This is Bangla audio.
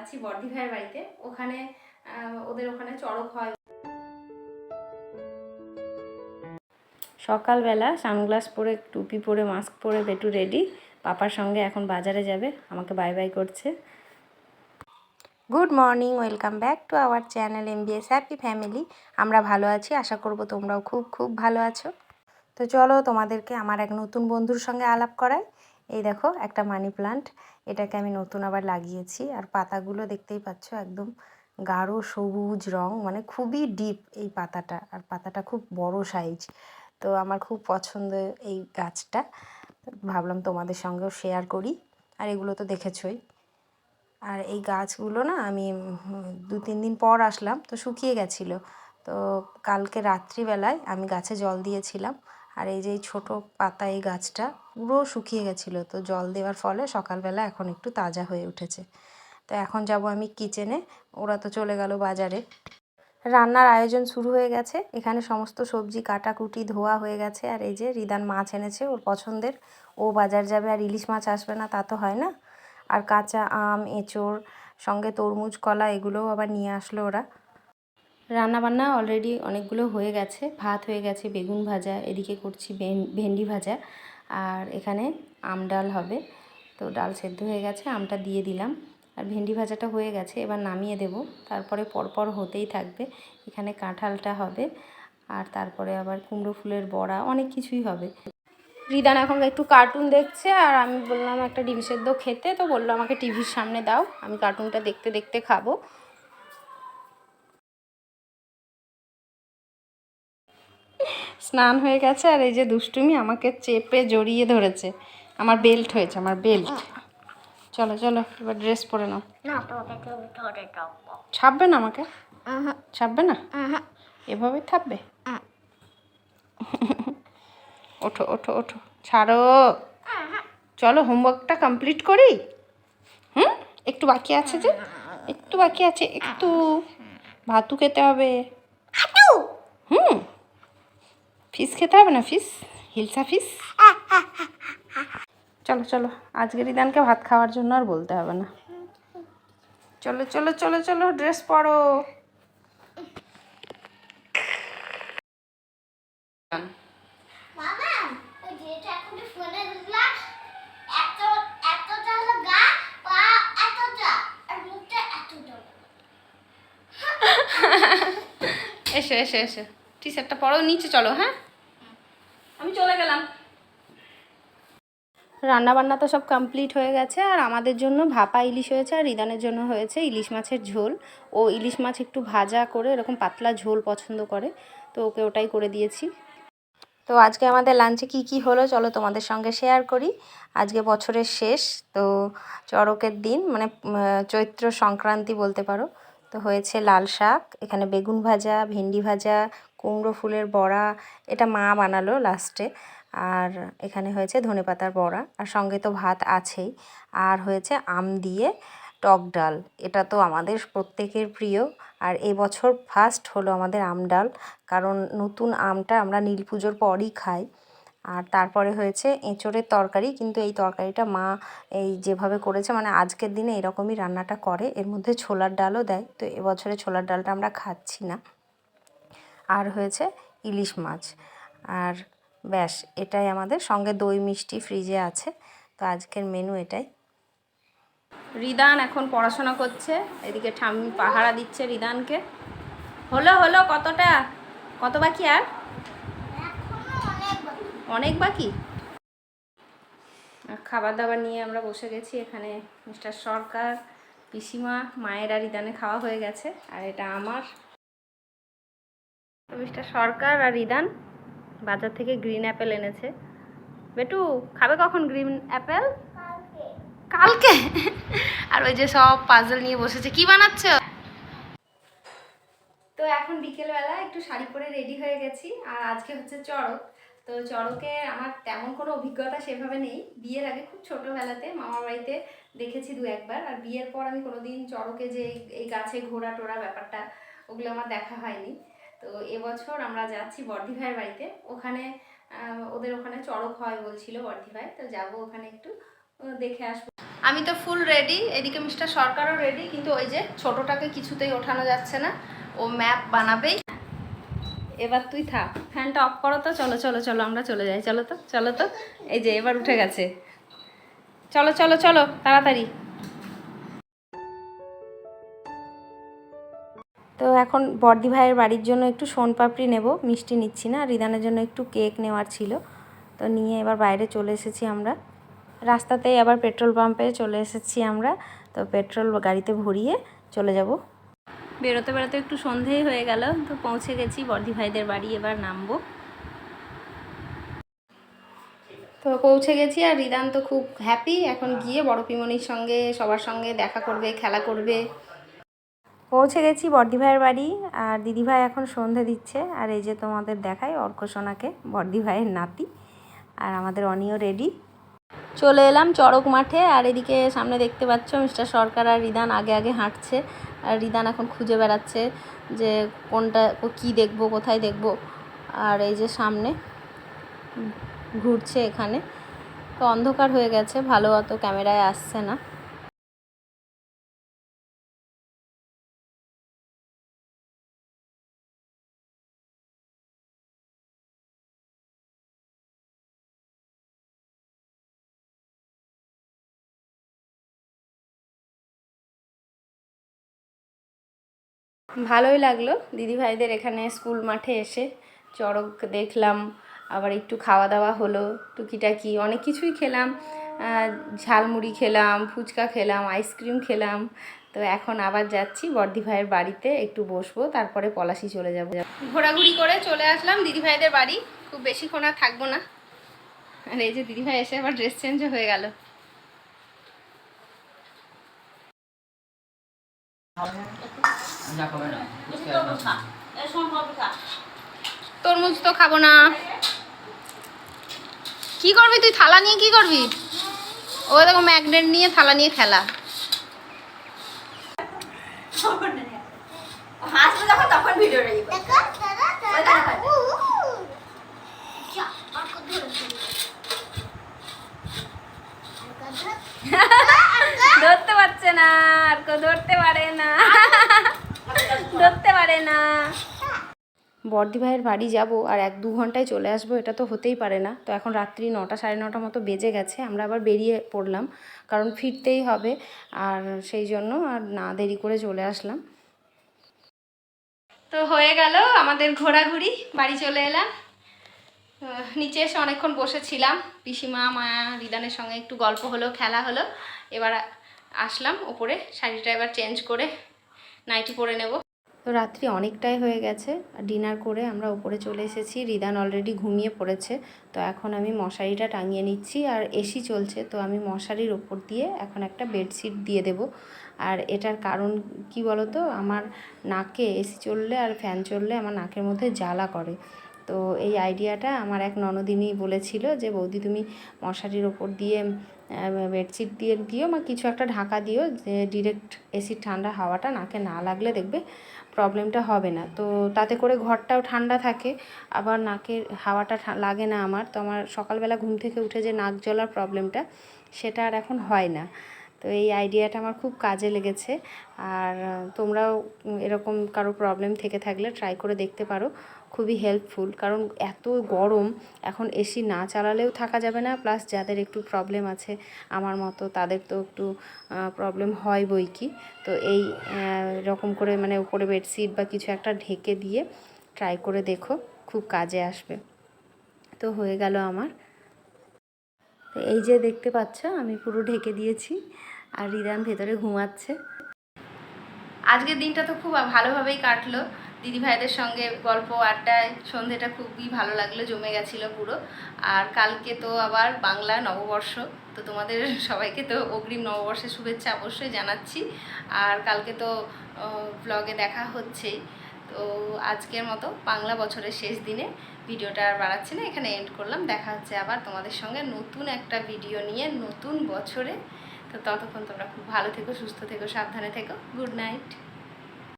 যাচ্ছি বর্দি ভাইয়ের বাড়িতে। ওখানে ওদের ওখানে চড়ক হয়। সকালবেলা সানগ্লাস পরে, টুপি পরে, মাস্ক পরে, বেটু রেডি পাপার সঙ্গে এখন বাজারে যাবে, আমাকে বাই বাই করছে। Good morning welcome back to our channel M MBS happy family আমরা ভালো আছি, আশা করব তোমরাও খুব খুব ভালো আছো। তো চলো তোমাদেরকে আমার এক নতুন বন্ধুর সঙ্গে আলাপ করাই। এই দেখো, একটা মানি প্লান্ট এটাকে আমি নতুন আবার লাগিয়েছি। আর পাতাগুলো দেখতেই পাচ্ছ একদম গাঢ় সবুজ রং মানে খুবই ডিপ এই পাতাটা। আর পাতাটা খুব বড় সাইজ তো আমার খুব পছন্দ এই গাছটা। ভাবলাম তোমাদের সঙ্গেও শেয়ার করি। আর এগুলো তো দেখেছই। আর এই গাছগুলো না আমি দু, তিন দিন পর আসলাম, তো শুকিয়ে গেছিল। তো কালকে রাত্রিবেলায় আমি গাছে জল দিয়েছিলাম। আর এই যে ছোটো পাতা এই গাছটা পুরো শুকিয়ে গেছিল। তো জল দেওয়ার ফলে সকালবেলা এখন একটু তাজা হয়ে উঠেছে। তো এখন যাব আমি কিচেনে ওরা তো চলে গেল বাজারে। রান্নার আয়োজন শুরু হয়ে গেছে। এখানে সমস্ত সবজি কাটাকুটি ধোয়া হয়ে গেছে। আর এই যে রিদান মাছ এনেছে, ওর পছন্দের। ও বাজার যাবে আর ইলিশ মাছ আসবে না, তা তো হয় না। আর কাঁচা আম, এঁচোড়, সঙ্গে তরমুজ, কলা, এগুলোও আবার নিয়ে আসলো ওরা। রান্নাবান্না অলরেডি অনেকগুলো হয়ে গেছে। ভাত হয়ে গেছে, বেগুন ভাজা, এদিকে করছি ভেন- ভেন্ডি ভাজা। আর এখানে আম ডাল হবে। তো ডাল সেদ্ধ হয়ে গেছে, আমটা দিয়ে দিলাম। আর ভেন্ডি ভাজাটা হয়ে গেছে, এবার নামিয়ে দেব। তারপরে পরপর হতেই থাকবে, এখানে কাঁঠালটা হবে। আর তারপরে আবার কুমড়ো ফুলের বড়া, অনেক কিছুই হবে। রিদান এখন একটু কার্টুন দেখছে, আর আমি বললাম একটা ডিম সেদ্ধ খেতে, তো বলল আমাকে টিভির সামনে দাও, আমি কার্টুনটা দেখতে দেখতে খাব। স্নান হয়ে গেছে আর এই যে দুষ্টুমি আমাকে চেপে জড়িয়ে ধরেছে। আমার বেল্ট হয়েছে আমার বেল্ট চলো চলো এবার ড্রেস পরে নাও। ছাপবে না আমাকে? ছাপবে না? এভাবে থাকবে ওঠো ওঠো ওঠো। ছাড়ো। চলো হোমওয়ার্কটা কমপ্লিট করি। হুম? একটু বাকি আছে যে? একটু বাকি আছে একটু। ভাতু খেতে হবে। হুম? ফিস খেতে হবে না ফিস? হিলসা ফিস? চলো চলো আজকে রিদানকে ভাত খাওয়ার জন্য আর বলতে হবে না। চলো চলো চলো চলো ড্রেস পরো। এসো এসো এসো। টি শার্টটা পরো নিচে চলো হ্যাঁ? আমি চলে গেলাম। রান্না বান্না তো সব কমপ্লিট হয়ে গেছে, আর আমাদের জন্য ভাপা ইলিশ হয়েছে, আর রিদানের জন্য হয়েছে ইলিশ মাছের ঝোল। ও ইলিশ মাছ একটু ভাজা করে এরকম পাতলা ঝোল পছন্দ করে, তো ওকে ওটাই করে দিয়েছি। তো আজকে আমাদের লাঞ্চে কি কি হলো চলো তোমাদের সঙ্গে শেয়ার করি। আজকে বছরের শেষ, তো চড়কের দিন মানে চৈত্র সংক্রান্তি বলতে পারো। তো হয়েছে লাল শাক, এখানে বেগুন ভাজা, ভেন্ডি ভাজা কুমড়ো ফুলের বড়া, এটা মা বানালো লাস্টে আর এখানে হয়েছে ধনেপাতার বড়া, আর সঙ্গে তো ভাত আছেই। আর হয়েছে আম দিয়ে টক ডাল, এটা তো আমাদের প্রত্যেকের প্রিয়। আর এবছর ফার্স্ট হলো আমাদের আম ডাল, কারণ নতুন আমটা আমরা নীল পুজোর পরই খাই। আর তারপরে হয়েছে এঁচোড়ের তরকারি, কিন্তু এই তরকারিটা মা এই যেভাবে করেছে মানে আজকের দিনে এরকমই রান্নাটা করে। এর মধ্যে ছোলার ডালও দেয়, তো এবছরে ছোলার ডালটা আমরা খাচ্ছি না। আর হয়েছে ইলিশ মাছ। আর ব্যাস, এটাই আমাদের সঙ্গে দই মিষ্টি ফ্রিজে আছে। তো আজকের মেনু এটাই। রিদান এখন পড়াশোনা করছে। এদিকে ঠাম্মি পাহারা দিচ্ছে রিদানকে। হলো হলো, কতটা? কত বাকি আর? অনেক বাকি। খাবার দাবার নিয়ে আমরা বসে গেছি এখানে মিস্টার সরকার, পিসিমা, মায়ের আর রিদানে খাওয়া হয়ে গেছে। আর এটা আমার। মিস্টার সরকার আর রিদান বাজার থেকে গ্রিন অ্যাপেল এনেছে। বেটু খাবে কখন গ্রিন অ্যাপেল কালকে। আর ওই যে সব পাজল নিয়ে বসেছে কি বানাচ্ছ? তো এখন বিকেলবেলা একটু শাড়ি পরে রেডি হয়ে গেছি আর আজকে হচ্ছে চড়ক। তো চড়কে আমার তেমন কোনো অভিজ্ঞতা সেভাবে নেই। বিয়ের আগে খুব ছোটোবেলাতে মামার বাড়িতে দেখেছি দু একবার আর বিয়ের পর আমি কোনোদিন চড়কে যে এই- এই গাছে ঘোরা টোরা ব্যাপারটা ওগুলো আমার দেখা হয়নি। তো এবছর আমরা যাচ্ছি বর্ধি ভাইয়ের বাড়িতে। ওখানে ওদের ওখানে চড়ক হয় বলছিল বর্ধি ভাই, তো যাব ওখানে একটু দেখে আসব। আমি তো ফুল রেডি এদিকে মিস্টার সরকারও রেডি কিন্তু ওই যে ছোটটাকে কিছুতেই ওঠানো যাচ্ছে না। ও ম্যাপ বানাবেই। এবার তুই থাক। ফ্যানটা অফ করো তো, চলো চলো চলো, আমরা চলে যাই। চলো তো চলো তো, এই যে এবার উঠে গেছে। চলো চলো চলো, তাড়াতাড়ি। এখন বর্দি ভাইয়ের বাড়ির জন্য একটু সোনপাপড়ি নেব, মিষ্টি নিচ্ছি না রিদানের জন্য একটু কেক নেওয়ার ছিল। তো নিয়ে এবার বাইরে চলে এসেছি আমরা। রাস্তাতেই আবার পেট্রোল পাম্পে চলে এসেছি আমরা। তো পেট্রোল গাড়িতে ভরিয়ে চলে যাব। বেরোতে বেরোতে একটু সন্ধেই হয়ে গেল, তো পৌঁছে গেছি, বর্দি ভাইদের বাড়ি এবার নামবো। তো পৌঁছে গেছি, আর রিদান তো খুব হ্যাপি এখন গিয়ে বড় পিমনির সঙ্গে, সবার সঙ্গে দেখা করবে, খেলা করবে। পৌঁছে গেছি বর্দি ভাইয়ের বাড়ি, আর দিদি ভাই এখন সন্ধে দিচ্ছে। আর এই যে তোমাদের দেখায় অর্ক সোনাকে বর্দি ভাইয়ের নাতি, আর আমাদের অনিও রেডি। চলে এলাম চড়ক মাঠে, আর এদিকে সামনে দেখতে পাচ্ছ মিস্টার সরকার আর রিদান আগে আগে হাঁটছে। আর রিদান এখন খুঁজে বেড়াচ্ছে যে কোনটা কী দেখব, কোথায় দেখব। আর এই যে সামনে ঘুরছে এখানে। তো অন্ধকার হয়ে গেছে, ভালো অত ক্যামেরায় আসছে না। ভালোই লাগল। দিদিভাইদের এখানে স্কুল মাঠে এসে চড়ক দেখলাম, আবার একটু খাওয়া দাওয়া হলো, টুকিটাকি অনেক কিছুই খেলাম। ঝালমুড়ি খেলাম, ফুচকা খেলাম, আইসক্রিম খেলাম। তো এখন আবার যাচ্ছি বর্দি ভাইয়ের বাড়িতে, একটু বসবো, তারপরে পলাশি চলে যাব। ঘোরাঘুরি করে চলে আসলাম দিদিভাইদের বাড়ি। খুব বেশিক্ষণ আর থাকব না। আর এই যে দিদিভাই এসে আবার ড্রেস চেঞ্জও হয়ে গেল না খাবে না ফুচকা না। তরমুজ তো খাব না। কি করবি তুই, থালা নিয়ে কি করবি? ও দেখো ম্যাগনেট নিয়ে থালা নিয়ে খেলা হাসবে যখন তখন ভিডিও রেডি দেখো দাদা ওই দাদা দেখো। উ, উ। যা, অর্ক ধরে ফেলি। অর্ক ধর। ধরতে পারছে না আর কেউ ধরতে পারে না ধরতে পারে না বর্দি ভাইয়ের বাড়ি যাব আর এক দু ঘন্টায় চলে আসব, এটা তো হতেই পারে না। তো এখন রাত্রি নটা, সাড়ে নটা মতো বেজে গেছে, আমরা আবার বেরিয়ে পড়লাম, কারণ ফিরতেই হবে। আর সেই জন্য আর না দেরি করে চলে আসলাম। তো হয়ে গেল আমাদের ঘোরাঘুরি, বাড়ি চলে এলাম। নিচে এসে অনেকক্ষণ বসেছিলাম, পিসিমা মায়া রিদানের সঙ্গে একটু গল্প হলো, খেলা হলো। এবার আসলাম, ওপরে শাড়িটা এবার চেঞ্জ করে নাইটি পরে নেব। তো রাত্রি অনেকটাই হয়ে গেছে ডিনার করে আমরা উপরে চলে এসেছি। রিদান অলরেডি ঘুমিয়ে পড়েছে, তো এখন আমি মশারিটা টাঙিয়ে নিচ্ছি, আর এসি চলছে, তো আমি মশারির ওপর দিয়ে এখন একটা বেডশিট দিয়ে দেব। আর এটার কারণ কি বলো তো আমার নাকে এসি চললে আর ফ্যান চললে আমার নাকের মধ্যে জ্বালা করে। তো এই আইডিয়াটা আমার এক ননদিনী বলেছিল যে, বৌদি তুমি মশারির ওপর দিয়ে বেডশিট দিয়ে, দিও বা কিছু একটা ঢাকা দিও যে ডিরেক্ট এসির ঠান্ডা হাওয়াটা নাকে না লাগলে দেখবে প্রবলেমটা হবে না। তো তাতে করে ঘরটাও ঠান্ডা থাকে, আবার নাকের হাওয়াটা লাগে না আমার। তো আমার সকালবেলা ঘুম থেকে উঠে যে নাক জ্বলার প্রবলেমটা সেটা আর এখন হয় না। তো এই আইডিয়াটা আমার খুব কাজে লেগেছে। আর তোমরাও এরকম কারও প্রবলেম থেকে থাকলে ট্রাই করে দেখতে পারো। খুবই হেল্পফুল কারণ এত গরম, এখন এসি না চালালেও থাকা যাবে না প্লাস যাদের একটু প্রবলেম আছে আমার মতো, তাদের তো একটু প্রবলেম হয় বই কি? তো এই রকম করে মানে উপরে বেডশিট বা কিছু একটা ঢেকে দিয়ে ট্রাই করে দেখো, খুব কাজে আসবে। তো হয়ে গেল আমার। তো এই যে দেখতে পাচ্ছ, আমি পুরো ঢেকে দিয়েছি, আর রিদান ভেতরে ঘুমাচ্ছে। আজকের দিনটা তো খুব ভালোভাবেই কাটলো। দিদি ভাইদের সঙ্গে গল্প, আড্ডায় সন্ধেটা খুবই ভালো লাগল, জমে গেছিল পুরো। আর কালকে তো আবার বাংলা নববর্ষ, তো তোমাদের সবাইকে তো অগ্রিম নববর্ষের শুভেচ্ছা অবশ্যই জানাচ্ছি। আর কালকে তো ব্লগে দেখা হচ্ছেই। তো আজকের মতো বাংলা বছরের শেষ দিনে ভিডিওটা আর বাড়াচ্ছি না, এখানে এন্ড করলাম। দেখা হচ্ছে আবার তোমাদের সঙ্গে নতুন একটা ভিডিও নিয়ে, নতুন বছরে। তো ততক্ষণ তোমরা খুব ভালো থেকো, সুস্থ থেকো, সাবধানে থেকো। Good night